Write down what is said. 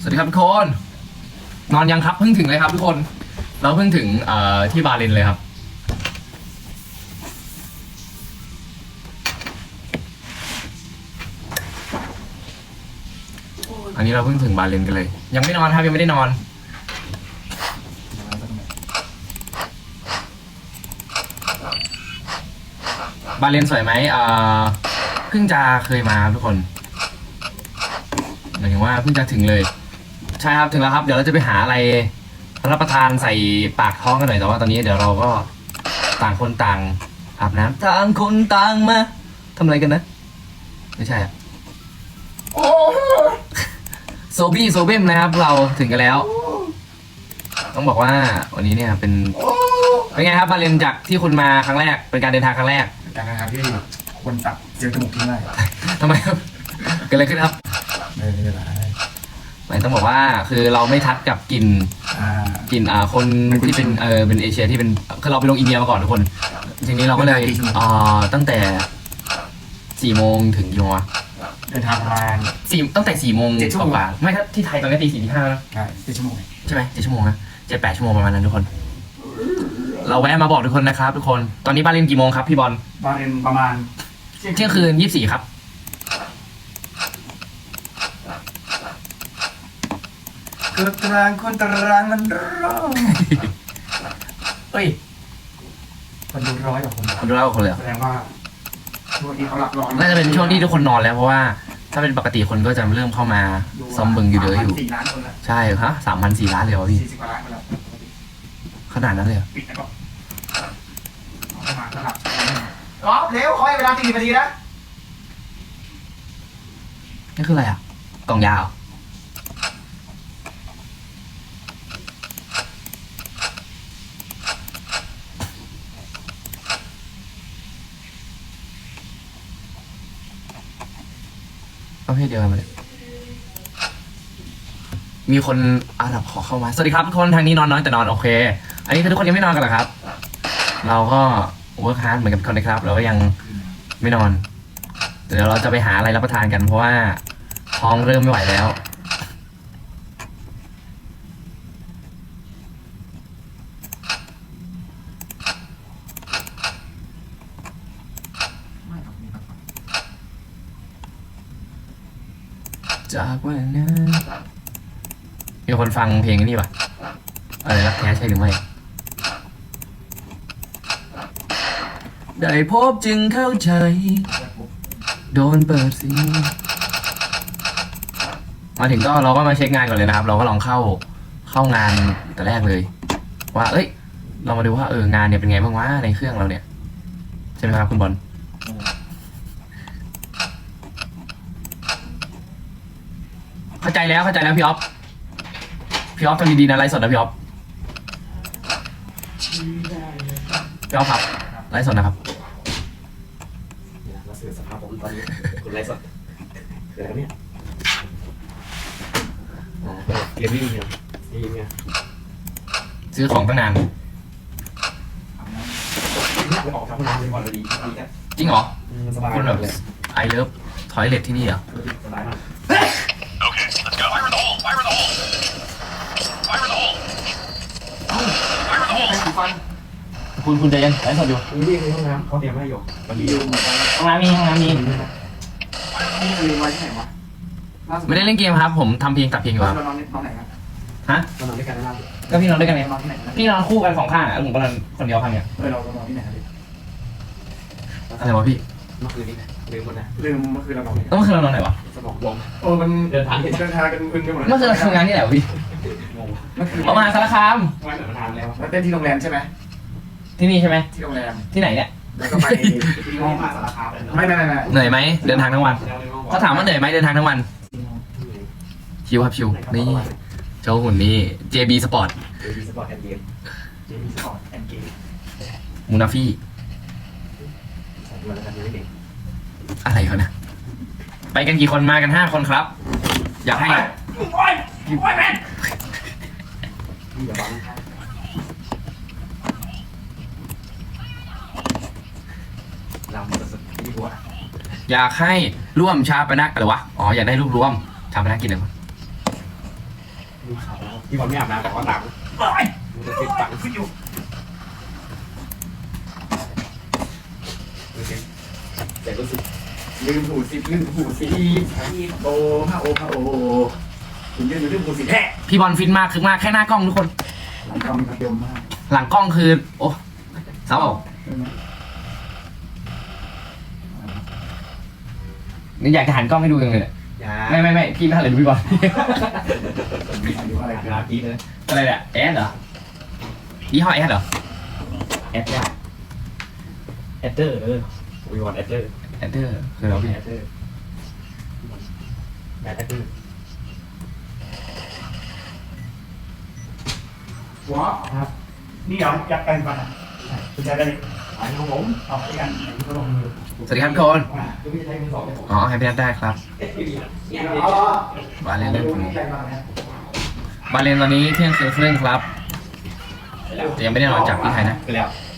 สวัสดีครับทุกคน นอนยังครับเพิ่งถึงเลยครับทุกคน เราเพิ่งถึงเอ่อที่บาเลนเลยครับ อันนี้เราเพิ่งถึงบาเลนกันเลย ยังไม่นอนครับยังไม่ได้นอน บาเลนสวยไหมเอ่อเพิ่งจะเคยมาครับทุกคนหมายถึงว่าเพิ่งจะถึงเลย ใช่ครับถึงแล้วครับ เดี๋ยวเราจะไปหาอะไรรับประทานใส่ปากท้องกันหน่อยแต่ว่าตอนนี้เดี๋ยวเราก็ต่างคนต่างอาบน้ำต่างคนต่างมาทำอะไรกันนะ ไม่ใช่อะโซบี้โซเบมนะครับเราถึงกันแล้ว ต้องบอกว่าวันนี้เนี่ยเป็นเป็นไงครับมาเรียนจากที่คุณมาครั้งแรก เป็นการเดินทางครั้งแรกการงานที่คนตัดเจียวจมูกทิ้งได้ทำไมครับเกิดอะไรขึ้นครับไม่เป็นไร ไม่ต้องบอกว่าคือเราไม่ทัดกับกลิ่นอ่า กลิ่นอ่าคนที่เป็นเออเป็นเอเชียที่เป็นคือเราไปลงอินเดียมาก่อนทุกคนทีนี้เราก็เลยอ่าตั้งแต่สี่โมงถึงกี่โมงวะเดินทางประมาณ สี่ตั้งแต่สี่โมงเจ็ดชั่วโมง กว่าๆไม่ถ้าที่ไทยตอนนี้ตีสี่ที่ห้าแล้วใช่สิบชั่วโมง ใช่ไหมเจ็ดชั่วโมงนะเจ็ดแปดชั่วโมงประมาณนั้นทุกคน เราแวะมาบอกทุกคนนะครับทุกคน ตอนนี้บ้านเล่นกี่โมงครับพี่บอลบาเรนประมาณเที่ยงคืนยี่สิบสี่ครับ กระตรางคนตารางมันร้องเฮ้ยคนดูร้อยกว่าคนคนดูเล่าคนเลยเหรอแสดงว่าช่วงนี้เขาหลับร้อนน่าจะเป็นช่วงที่ทุกคนนอนแล้วเพราะว่า ถ้าเป็นปกติคนก็จะเริ่มเข้ามาซ้อมเบิงอยู่เยอะอยู่ สี่ล้านคนละใช่ฮะสามพันสี่ล้านเลยเหรอพี่ สี่สิบกว่าล้านคนละขนาดนั้นเลยเหรอปิดแล้วก็เอาเข้ามาก็หลับอ๋อเร็วขอให้เวลาสี่สิบนาทีนะนี่คืออะไรอะกล่องยาว ประเภทเดียวกันเลยมีคนอาหรับขอเข้ามา สวัสดีครับทุกคนทางนี้นอนน้อยแต่นอนโอเค อันนี้คือทุกคนยังไม่นอนกันเหรอครับ เราก็เวิร์คฮาร์ดเหมือนกับทุกคนนะครับ เราก็ยังไม่นอน เดี๋ยวเราจะไปหาอะไรรับประทานกันเพราะว่าท้องเริ่มไม่ไหวแล้ว จากวันนั้นมีคนฟังเพลงนี่ป่ะอะไรรักแท้ใช่หรือไม่ ได้พบจึงเข้าใจ โดนเปิดสิมาถึงก็เราก็มาเช็คงานก่อนเลยนะครับ เราก็ลองเข้าเข้างานแต่แรกเลย ว่า เอ้ย เรามาดูว่าเอองานเนี่ยเป็นไงบ้างวะในเครื่องเราเนี่ย ใช่ไหมครับคุณบอล เข้าใจแล้วเข้าใจแล้วพี่ออฟพี่ออฟทำดีๆนะไลฟ์สดนะพี่ออฟพี่ออฟครับไลฟ์สดนะครับเราสื่อสภาพผมตอนนี้คุณไลฟ์สดคืออะไรเนี่ยอ๋อเกมมิ่งเนี่ยดีเนี่ยซื้อของตั้งนานไปออกทำงานเลยก่อนเลยดีดีแค่จริงเหรอสบายคุณแบบเลยไอเลิฟทอยเลทที่นี่เหรอสบายมาก Fire in the hole! ฟันคุณคุณใจเย็นไลฟ์สดอยู่มีวิ่งในห้องน้ำเขาเตรียมให้อยู่มันมีห้องน้ำมีห้องน้ำมีนี่ลืมไว้ที่ไหนวะล่าสุไม่ได้เล่นเกมครับ ผมทำเพลงตัดเพลงอยู่ครับเรานอนนอนไหนกันฮะเรานอนด้วยกันล่าสุดก็พี่นอนด้วยกันไงนอนที่ไหนกันพี่นอนคู่กันสองข้างอะแล้วผมก็นอนคนเดียวข้างเนี่ยเออเรานอนที่ไหนกันอะไรวะพี่เมื่อคืนนี้ลืมหมดนะลืมเมื่อคืนเรานอนไหนแล้วเมื่อคืนเรานอนไหนวะสมองลงเออมันเดินทางเดินทางกันอึนไปหมดเมื่อคืนเราทำงานที่ไหนวะพี่ งงเมื่อคืนเอามาสารคาม ไม่เหมือนทานแล้วแล้วเต้นที่โรงแรมใช่ไหมที่นี่ใช่ไหม ที่โรงแรมที่ไหนเนี่ย แล้วก็ไปที่ห้องมาสารคามเลยไม่ไม่ไม่ไม่เหนื่อยไหมเดินทางทั้งวันเขาถามว่าเหนื่อยไหมเดินทางทั้งวัน ชิวครับชิว นี่โชว์หุ่นนี่ JB Sport เดี๋ยวมีสปอร์ตแอนด์เกมเจมี่สปอร์ตแอนด์เกมมูนาฟี่ใส่ตัวแล้วกันไม่เด็กอะไรเขานะ ไปกันกี่คนมากันห้าคนครับ อยากให้ โอ้ยโอ้ยแม่ที่ อย่าบังเราสุดๆดีกว่าอยากให้ร่วมชาปนักอะไรวะ อ๋อ อยากได้รูปร่วม ชาปนักกินอะไรวะพี่บอลไม่อาบน้ำแต่ว่าตังมันจะติดตังฟิตอยู่แต่รู้สึกลืมหูสิลืมหูสิโอ้พระโอพระโอ ถึงยืนอยู่ลืมหูสิแท้พี่บอลฟินมากคือมากแค่หน้ากล้องทุกคน หลังกำกระเทียมมากหลังกล้องคือ โอ้สาวบอกนี่อยากจะหันกล้องให้ดูยังเลยเนี่ยยาไม่ไม่ไม่พี่ไม่ทันเลยดูพี่บอล อายุอะไรเวลาพีเลยอะไรเนี่ยแอดเหรอยี่ห้อแอดเหรอแอดยาแอดเดอร์เออวีวอนแอดเดอร์แอดเดอร์คือเราพี่แอดเดอร์แอดเดอร์ หัวครับนี่เหรออยากไปก่อนอะคุณใจได้เลยไปของผมเอาไปกันก็ลงมือสวัสดีครับทุกคนก็ไม่ใช่มือสองแต่ผมอ๋อให้พี่นัทได้ครับเอาบาเลนเล่นดูผมใจมากนะบาเลนตอนนี้เที่ยงคืนครึ่งครับแต่ยังไม่ได้นอนจากที่ไทยนะไปแล้วเ